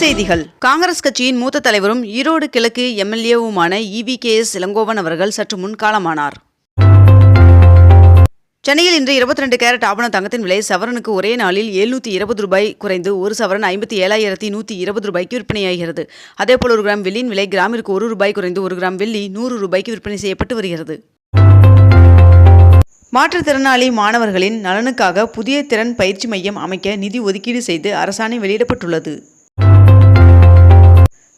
செய்திகள். காங்கிரஸ் கட்சியின் மூத்த தலைவரும் ஈரோடு கிழக்கு எம்எல்ஏவுமான E V K S Elangovan அவர்கள் சற்று முன் காலமானார் சென்னையில் இன்று 22 கேரட் ஆபண தங்கத்தின் விலை சவரனுக்கு ஒரே நாளில் எழுநூற்றி இருபது ரூபாய் குறைந்து ஒரு சவரன் ஐம்பத்தி ஏழாயிரத்தி நூற்றி இருபது ரூபாய்க்கு விற்பனையாகிறது. அதேபோல் ஒரு கிராம் வெள்ளியின் விலை கிராமிற்கு ஒரு ரூபாய் குறைந்து ஒரு கிராம் வெள்ளி நூறு ரூபாய்க்கு விற்பனை செய்யப்பட்டு வருகிறது. மாற்றுத்திறனாளி மாணவர்களின் நலனுக்காக புதிய திறன் பயிற்சி மையம் அமைக்க நிதி ஒதுக்கீடு செய்து அரசாணை வெளியிடப்பட்டுள்ளது.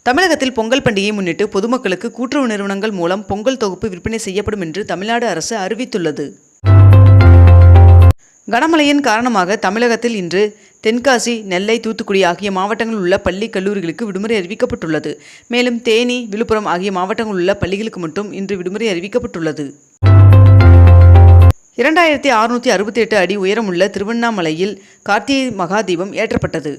தமிழகத்தில் பொங்கல் பண்டிகையை முன்னிட்டு பொதுமக்களுக்கு கூட்டுறவு நிறுவனங்கள் மூலம் பொங்கல் தொகுப்பு விற்பனை செய்யப்படும் என்று தமிழ்நாடு அரசு அறிவித்துள்ளது. கனமழையின் காரணமாக தமிழகத்தில் இன்று தென்காசி நெல்லை தூத்துக்குடி ஆகிய மாவட்டங்களில் உள்ள பள்ளி கல்லூரிகளுக்கு விடுமுறை அறிவிக்கப்பட்டுள்ளது. மேலும் தேனி விழுப்புரம் ஆகிய மாவட்டங்களில் உள்ள பள்ளிகளுக்கு மட்டும் இன்று விடுமுறை அறிவிக்கப்பட்டுள்ளது. இரண்டாயிரத்தி அறுநூற்றி அறுபத்தி எட்டு அடி உயரமுள்ள திருவண்ணாமலையில் கார்த்திகை மகாதீபம் ஏற்றப்பட்டது.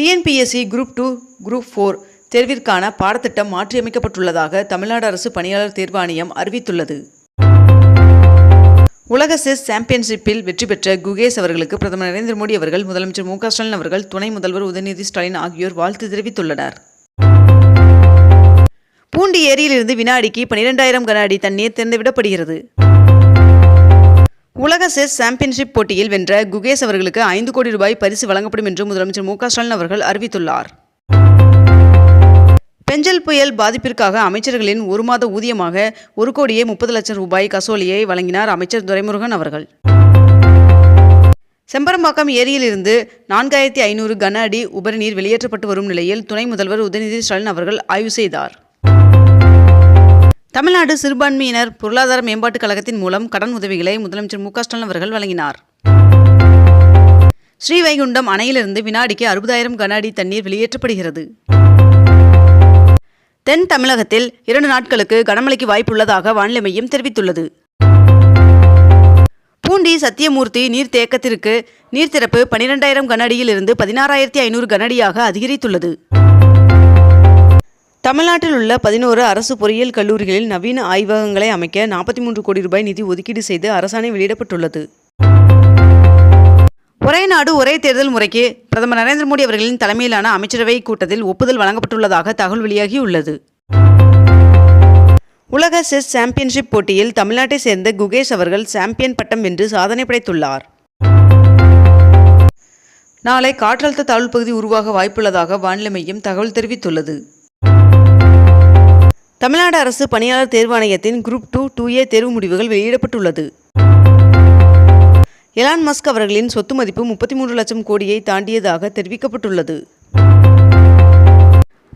TNPSC group two group four தேர்விற்கான பாடத்திட்டம் மாற்றியமைக்கப்பட்டுள்ளதாக தமிழ்நாடு அரசு பணியாளர் தேர்வாணையம் அறிவித்துள்ளது. உலக செஸ் சாம்பியன்ஷிப்பில் வெற்றி பெற்ற குகேஷ் அவர்களுக்கு பிரதமர் நரேந்திர மோடி அவர்கள் முதலமைச்சர் மு ஸ்டாலின் அவர்கள் துணை முதல்வர் உதயநிதி ஸ்டாலின் ஆகியோர் வாழ்த்து தெரிவித்துள்ளனர். பூண்டி ஏரியிலிருந்து வினாடிக்கு பனிரெண்டாயிரம் கன அடி தண்ணீர் திறந்துவிடப்படுகிறது. உலக செஸ் சாம்பியன்ஷிப் போட்டியில் வென்ற குகேஷ் அவர்களுக்கு ஐந்து கோடி ரூபாய் பரிசு வழங்கப்படும் என்று முதலமைச்சர் மு ஸ்டாலின் அவர்கள் அறிவித்துள்ளார். பெஞ்சல் புயல் பாதிப்பிற்காக அமைச்சர்களின் ஒரு மாத ஊதியமாக ஒரு கோடியே முப்பது லட்சம் ரூபாய் கசோலியை வழங்கினார் அமைச்சர் துரைமுருகன் அவர்கள். செம்பரம்பாக்கம் ஏரியிலிருந்து நான்காயிரத்தி ஐநூறு கன அடி உபரிநீர் வெளியேற்றப்பட்டு வரும் நிலையில் துணை முதல்வர் உதயநிதி ஸ்டாலின் அவர்கள் ஆய்வு செய்தார். தமிழ்நாடு சிறுபான்மையினர் பொருளாதார மேம்பாட்டுக் கழகத்தின் மூலம் கடன் உதவிகளை முதலமைச்சர் மு க ஸ்டாலின் அவர்கள் வழங்கினார். ஸ்ரீவைகுண்டம் அணையிலிருந்து வினாடிக்கு அறுபதாயிரம் கன அடி தண்ணீர் வெளியேற்றப்படுகிறது. தென் தமிழகத்தில் இரண்டு நாட்களுக்கு கனமழைக்கு வாய்ப்புள்ளதாக வானிலை மையம் தெரிவித்துள்ளது. பூண்டி சத்தியமூர்த்தி நீர்த்தேக்கத்திற்கு நீர்த்திறப்பு பனிரெண்டாயிரம் கன அடியிலிருந்து பதினாறாயிரத்தி ஐநூறு கன அடியாக அதிகரித்துள்ளது. தமிழ்நாட்டில் உள்ள பதினோரு அரசு பொறியியல் கல்லூரிகளில் நவீன ஆய்வகங்களை அமைக்க நாற்பத்தி மூன்று கோடி ரூபாய் நிதி ஒதுக்கீடு செய்து அரசாணை வெளியிடப்பட்டுள்ளது. ஒரே நாடு ஒரே தேர்தல் முறைக்கு பிரதமர் நரேந்திர மோடி அவர்களின் தலைமையிலான அமைச்சரவை கூட்டத்தில் ஒப்புதல் வழங்கப்பட்டுள்ளதாக தகவல் வெளியாகியுள்ளது. உலக செஸ் சாம்பியன்ஷிப் போட்டியில் தமிழ்நாட்டை சேர்ந்த குகேஷ் அவர்கள் சாம்பியன் பட்டம் வென்று சாதனை படைத்துள்ளார். நாளை காற்றழுத்த தாழ்வு பகுதி உருவாக வாய்ப்புள்ளதாக வானிலை மையம் தகவல் தெரிவித்துள்ளது. தமிழ்நாடு அரசு பணியாளர் தேர்வாணையத்தின் குரூப் டூ டூ ஏ தேர்வு முடிவுகள் வெளியிடப்பட்டுள்ளது. எலான் மஸ்க் அவர்களின் சொத்து மதிப்பு முப்பத்தி மூன்று லட்சம் கோடியை தாண்டியதாக தெரிவிக்கப்பட்டுள்ளது.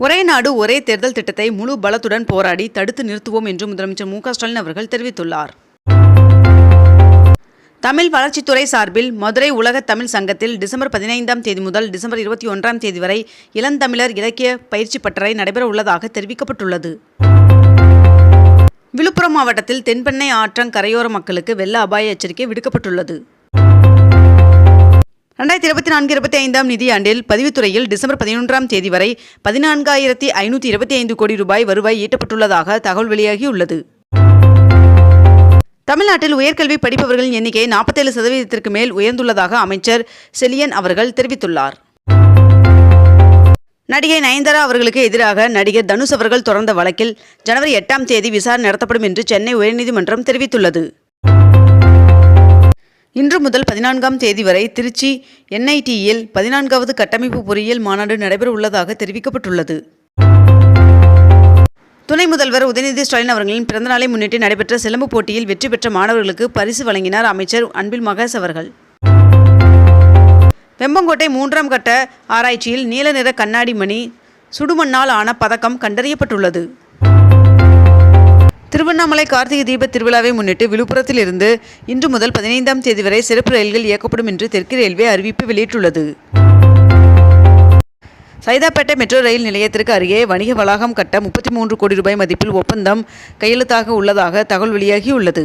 ஒரே நாடு ஒரே தேர்தல் திட்டத்தை முழு பலத்துடன் போராடி தடுத்து நிறுத்துவோம் என்று முதலமைச்சர் மு ஸ்டாலின் அவர்கள் தெரிவித்துள்ளார். தமிழ் வளர்ச்சித்துறை சார்பில் மதுரை உலக தமிழ் சங்கத்தில் டிசம்பர் பதினைந்தாம் தேதி முதல் டிசம்பர் இருபத்தி ஒன்றாம் தேதி வரை இளந்தமிழர் இலக்கிய பயிற்சி பட்டறை நடைபெற உள்ளதாக தெரிவிக்கப்பட்டுள்ளது. விழுப்புரம் மாவட்டத்தில் தென்பெண்ணை ஆற்றங் கரையோர மக்களுக்கு வெள்ள அபாய எச்சரிக்கை விடுக்கப்பட்டுள்ளது. ரெண்டாயிரத்தி இருபத்தி நான்கு இருபத்தி ஐந்தாம் நிதியாண்டில் பதிவுத்துறையில் டிசம்பர் பதினொன்றாம் தேதி வரை பதினான்காயிரத்தி ஐநூற்றி இருபத்தி ஐந்து கோடி ரூபாய் வருவாய் ஈட்டப்பட்டுள்ளதாக தகவல் வெளியாகியுள்ளது. தமிழ்நாட்டில் உயர்கல்வி படிப்பவர்களின் எண்ணிக்கை நாற்பத்தேழு சதவீதத்திற்கு மேல் உயர்ந்துள்ளதாக அமைச்சர் செலியன் அவர்கள் தெரிவித்துள்ளார். நடிகை நயன்தாரா அவர்களுக்கு எதிராக நடிகர் தனுஷ் அவர்கள் தொடர்ந்த வழக்கில் ஜனவரி எட்டாம் தேதி விசாரணை நடத்தப்படும் என்று சென்னை உயர்நீதிமன்றம் தெரிவித்துள்ளது. இன்று முதல் பதினான்காம் தேதி வரை திருச்சி என்ஐடியில் பதினான்காவது கட்டமைப்பு பொறியியல் மாநாடு நடைபெற உள்ளதாக தெரிவிக்கப்பட்டுள்ளது. துணை முதல்வர் உதயநிதி ஸ்டாலின் அவர்களின் பிறந்தநாளை முன்னிட்டு நடைபெற்ற சிலம்பு போட்டியில் வெற்றி பெற்ற மாணவர்களுக்கு பரிசு வழங்கினார் அமைச்சர் அன்பில் மகேஷ் அவர்கள். வெம்பங்கோட்டை மூன்றாம் கட்ட ஆராய்ச்சியில் நீல நிற கண்ணாடி மணி சுடுமண்ணால் ஆன பதக்கம் கண்டறியப்பட்டுள்ளது. திருவண்ணாமலை கார்த்திகை தீப திருவிழாவை முன்னிட்டு விழுப்புரத்தில் இருந்து இன்று முதல் பதினைந்தாம் தேதி வரை சிறப்பு ரயில்கள் இயக்கப்படும் என்று தெற்கு ரயில்வே அறிவிப்பு வெளியிட்டுள்ளது. சைதாப்பேட்டை மெட்ரோ ரயில் நிலையத்திற்கு அருகே வணிக வளாகம் கட்ட முப்பத்தி மூன்று கோடி ரூபாய் மதிப்பில் ஒப்பந்தம் கையெழுத்தாக உள்ளதாக தகவல் வெளியாகியுள்ளது.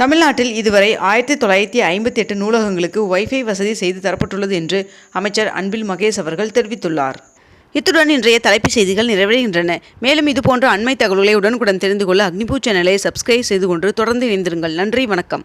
தமிழ்நாட்டில் இதுவரை ஆயிரத்தி தொள்ளாயிரத்தி ஐம்பத்தி எட்டு நூலகங்களுக்கு ஒய்ஃபை வசதி செய்து தரப்பட்டுள்ளது என்று அமைச்சர் அன்பில் மகேஷ் அவர்கள் தெரிவித்துள்ளார். இத்துடன் இன்றைய தலைப்புச் செய்திகள் நிறைவடைகின்றன. மேலும் இதுபோன்ற அண்மை தகவல்களை உடனுக்குடன் தெரிந்து கொள்ள அக்னிபூ சேனலை சப்ஸ்கிரைப் செய்து கொண்டு தொடர்ந்து இணைந்திருங்கள். நன்றி வணக்கம்.